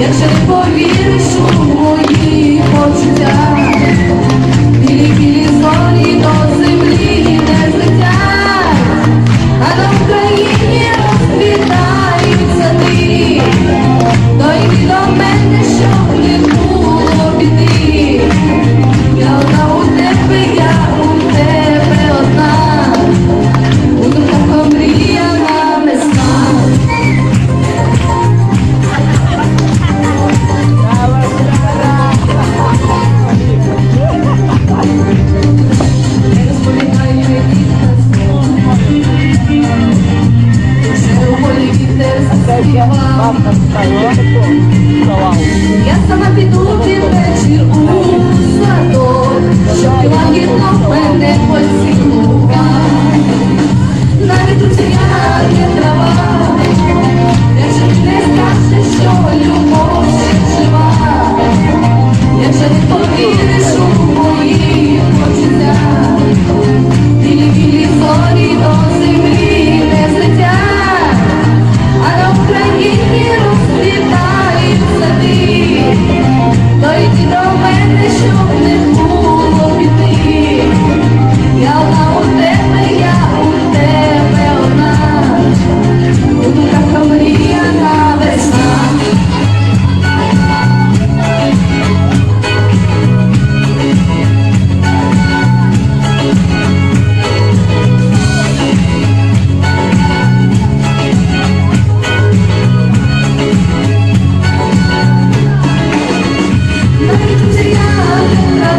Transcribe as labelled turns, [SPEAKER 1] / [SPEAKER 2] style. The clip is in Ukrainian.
[SPEAKER 1] Якщо не повіриш у Я сама піду під вечір у садок, щоб лагідно мене поцілука. Навіть у є трава, якщо ти не скажеш, що любов ще жива, якщо не повіриш. Hallelujah,